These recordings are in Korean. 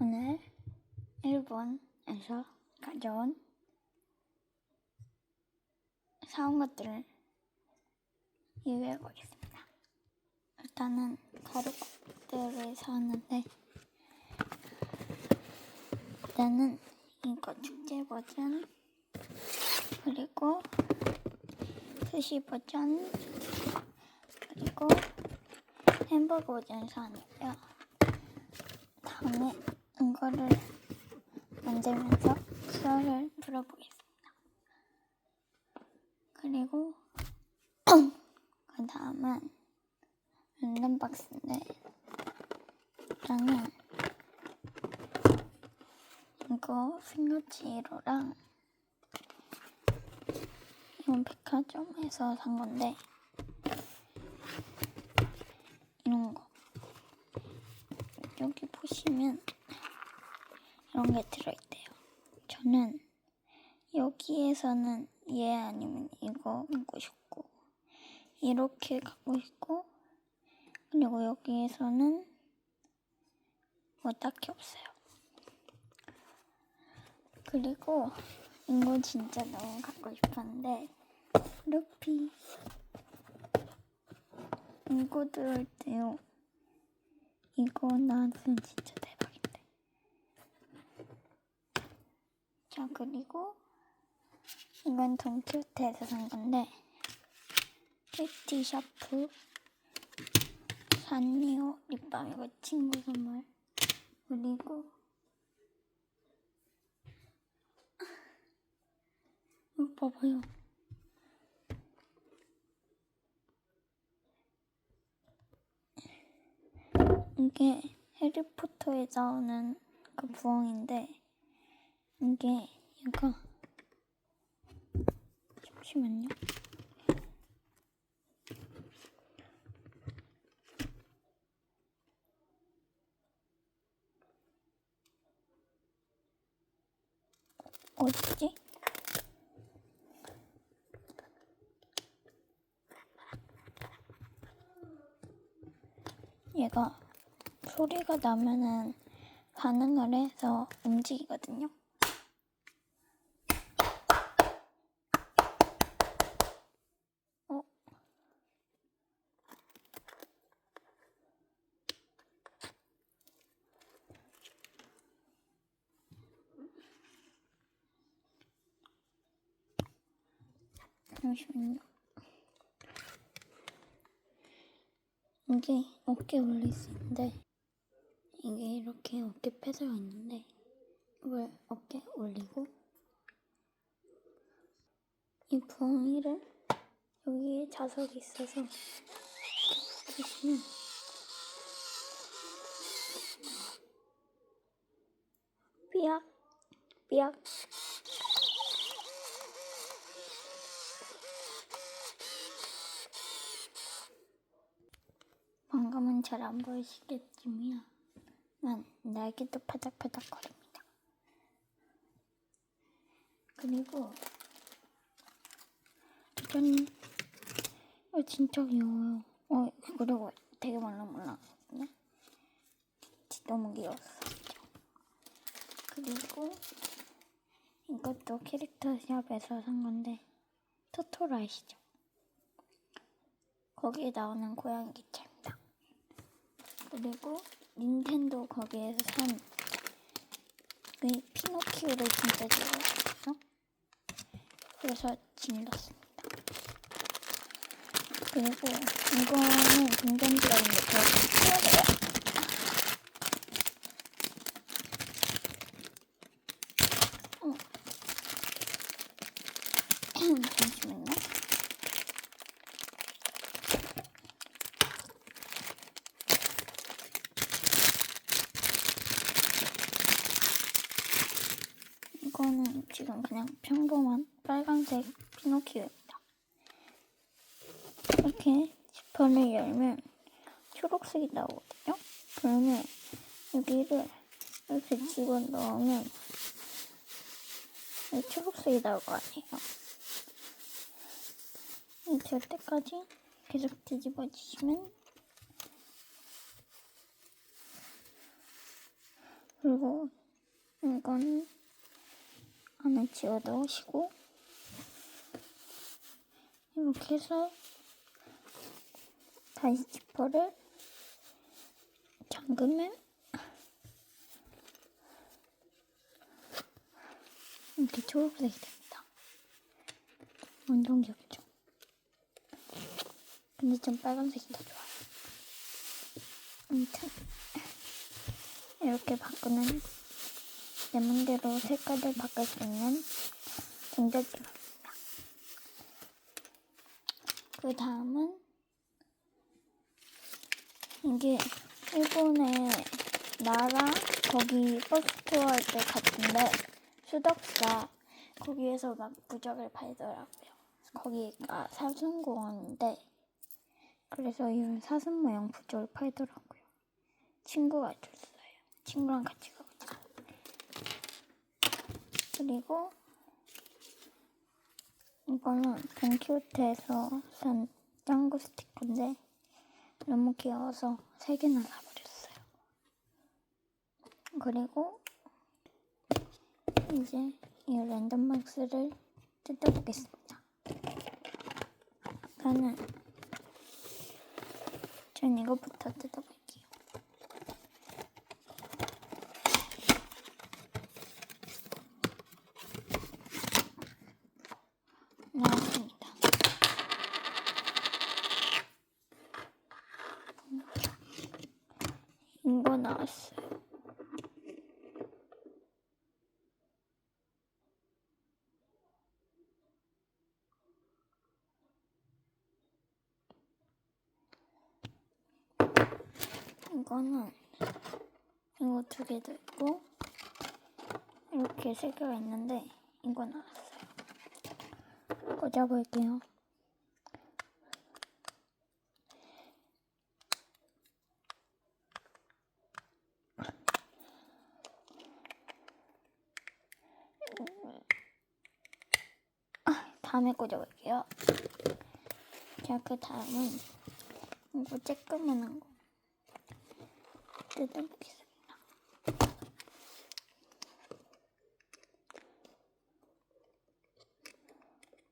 오늘 일본에서 가져온 사온 것들을 리뷰해 보겠습니다. 일단은 가루들을 사왔는데 일단은 이거 축제 버전 그리고 스시 버전 그리고 햄버거 버전 사왔는데요. 다음에 이거를 만들면서 수어를 풀어보겠습니다. 그리고 그 다음은 랜덤 박스인데 일단은 이거 핑거치로랑 이건 백화점에서 산 건데 이런 거 여기 보시면 이런 게 들어있대요. 저는 여기에서는 얘 아니면 이거 갖고 싶고 이렇게 갖고 싶고 그리고 여기에서는 뭐 딱히 없어요. 그리고 이거 진짜 너무 갖고 싶었는데 루피 이거 들어있대요. 이거 나한테는 진짜 대박인데. 자, 그리고 이건 돈키호테에서 산 건데 큐티 샤프 산리오 립밤 이거 친구 선물 그리고 이거 봐봐요. 이게 해리포터에 나오는 그 부엉인데 이게 얘가 잠시만요. 어딨지? 얘가 소리가 나면은 반응을 해서 움직이거든요. 잠시만요. 이게 어깨 올릴 수 있는데 이게 이렇게 어깨 패드가 있는데 이걸 어깨 올리고 이 부엉이를 여기에 자석이 있어서 보시면 삐약 삐약 방금은 잘 안 보이시겠지만 난 날개도 파닥파닥거립니다. 그리고 짠 이거 진짜 귀여워요. 어 그리고 되게 말랑말랑하거든요. 너무 샀죠. 그리고 이것도 캐릭터 샵에서 산 건데 토토로 아시죠? 거기에 나오는 고양이 기차입니다. 그리고 닌텐도 거기에서 산그 피노키오를 진짜 좋아해서 그래서 질렀습니다. 그리고 이거는 동전지가 있는데 좀 키워줘요. 어. 잠시만요. 이거는 지금 그냥 평범한 빨간색 피노 키오입니다. 이렇게 지퍼를 열면 초록색이 나오거든요. 그러면 여기를 이렇게 집어 넣으면 이 초록색이 나올 거 아니에요. 이될 때까지 계속 뒤집어 주시면 그리고 이건 안에 집어 넣으시고 이렇게 해서 다시 지퍼를 잠그면 이렇게 초록색이 됩니다. 완전 귀엽죠? 근데 좀 빨간색이 더 좋아요. 아무튼 이렇게 바꾸는 내 맘대로 색깔을 바꿀 수 있는 종자지입니다. 그 다음은 이게 일본의 나라 거기 버스 투어 할 때 갔는데 수덕사 거기에서 막 부적을 팔더라고요. 거기가 사슴공원인데 그래서 이런 사슴 모양 부적을 팔더라고요. 친구가 줬어요. 친구랑 같이 가보자. 그리고 이거는 돈키호테에서 산 짱구 스티커인데 너무 귀여워서 세 개나 사버렸어요. 그리고 이제 이 랜덤박스를 뜯어보겠습니다. 저는 전 이거부터 뜯어볼게요. 나왔습니다. 이거 나왔어요. 이거는 이거 두 개도 있고 이렇게 세 개가 있는데 이거 나왔어요. 꽂아볼게요. 아, 다음에 꽂아볼게요. 자, 그 다음은 이거 쬐끄만한 거 뜯어보겠습니다.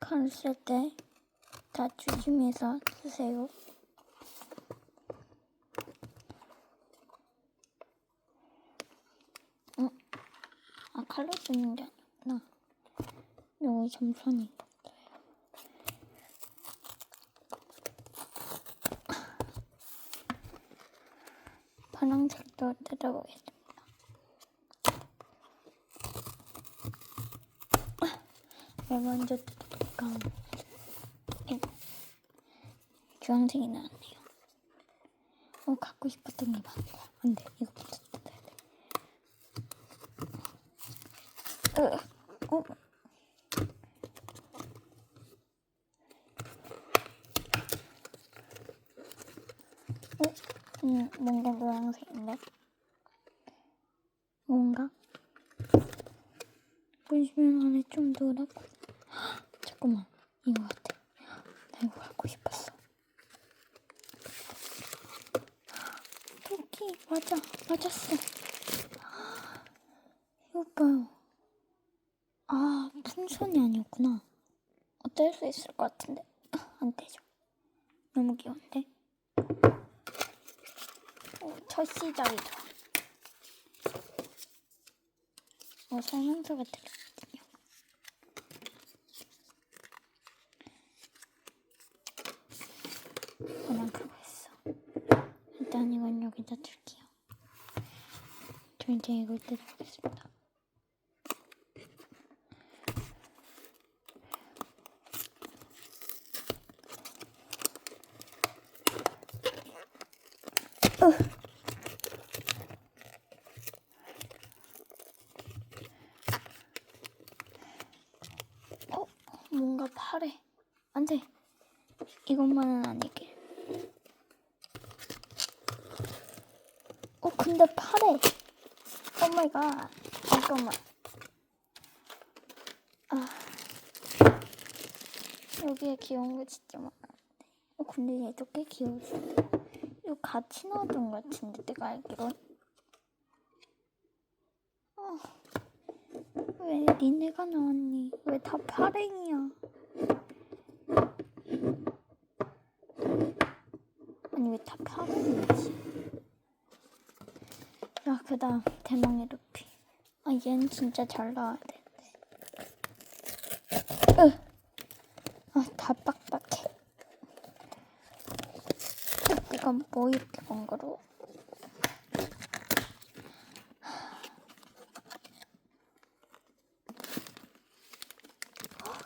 칼 쓸 때 다 조심해서 쓰세요. 어? 아, 칼로 쓰는 게 아니구나. 여기 점선이 있어요. 파란색도 뜯어보겠습니다. 왜 먼저 뜯을까? 이거 주황색이 나왔네요. 어 갖고 싶었던 게 많고 안돼 이거부터 뜯어야 돼. 으, 어. 어? 음, 뭔가 노란색인데? 뭔가? 보시면 안에 좀 노랗고. 헉, 잠깐만. 이거 같아. 나 이거 갖고 싶었어. 토끼 맞아. 맞았어. 이거 봐요. 아 풍선이 아니었구나. 어떨 수 있을 것 같은데. 안 되죠. 너무 귀여운데? 어, 첫 시작이 좋아 어, 설명서가 들어있거든요. 그거 했어. 일단 이건 여기다 둘게요. 저 이제 이걸 뜯어보겠습니다. 으. 어, 뭔가 파래. 안 돼. 이것만은 아니게. 어, 근데 파래. 오 마이 갓. 잠깐만. 아. 여기에 귀여운 거 진짜 많은데. 어, 근데 얘도 꽤 귀여웠어. 이거 같이 넣어둔 것 같은데, 내가 알기론. 왜 니네가 나왔니? 왜 다 파랭이야? 아니 왜 다 파랭이지? 자 그다음 대망의 루피. 아 얘는 진짜 잘 나와야 되는데. 으. 아다 빡빡해. 이건 뭐 이렇게 번거로워?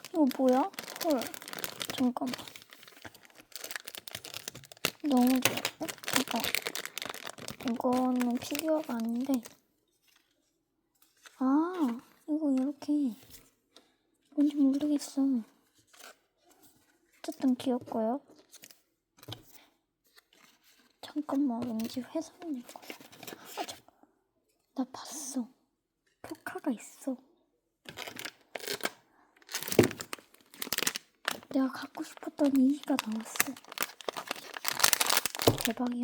이거 뭐야? 헐. 잠깐만. 너무. 어? 잠깐. 이거는 피규어가 아닌데. 아, 이거 이렇게. 뭔지 모르겠어. 어쨌든 귀엽고요. 잠깐만, 왠지 회사일 거야. 아, 잠나 봤어. 포카가 있어. 내가 갖고 싶었던 이기가 나왔어. 대박이야.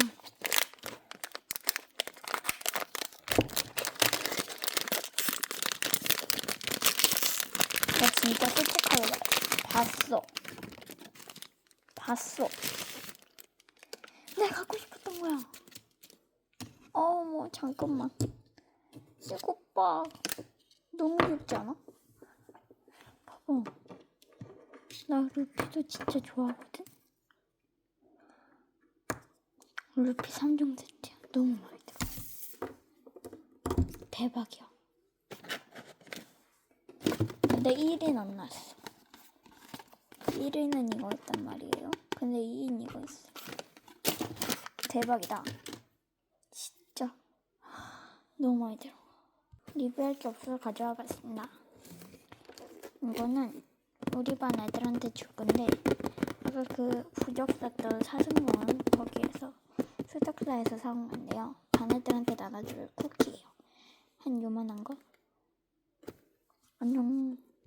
나 진짜 말해. 봤어. 봤어. 내가 갖고 싶었던 거야. 어머, 잠깐만. 이거 봐. 너무 귀엽지 않아? 봐봐. 나 루피도 진짜 좋아하거든? 루피 3종 세트야. 너무 들어. 대박이야. 근데 1위는 안 나왔어. 1위는 이거였단 말이에요. 근데 2위는 이거 있어. 대박이다. 진짜. 너무 많이 들어. 리뷰할 게 없어서 가져와 봤습니다. 이거는 우리 반 애들한테 줄 건데 아까 그 부적 샀던 사슴원 거기에서 수덕사에서 사온 건데요. 반 애들한테 나눠줄 쿠키예요. 한 요만한 거. 안녕.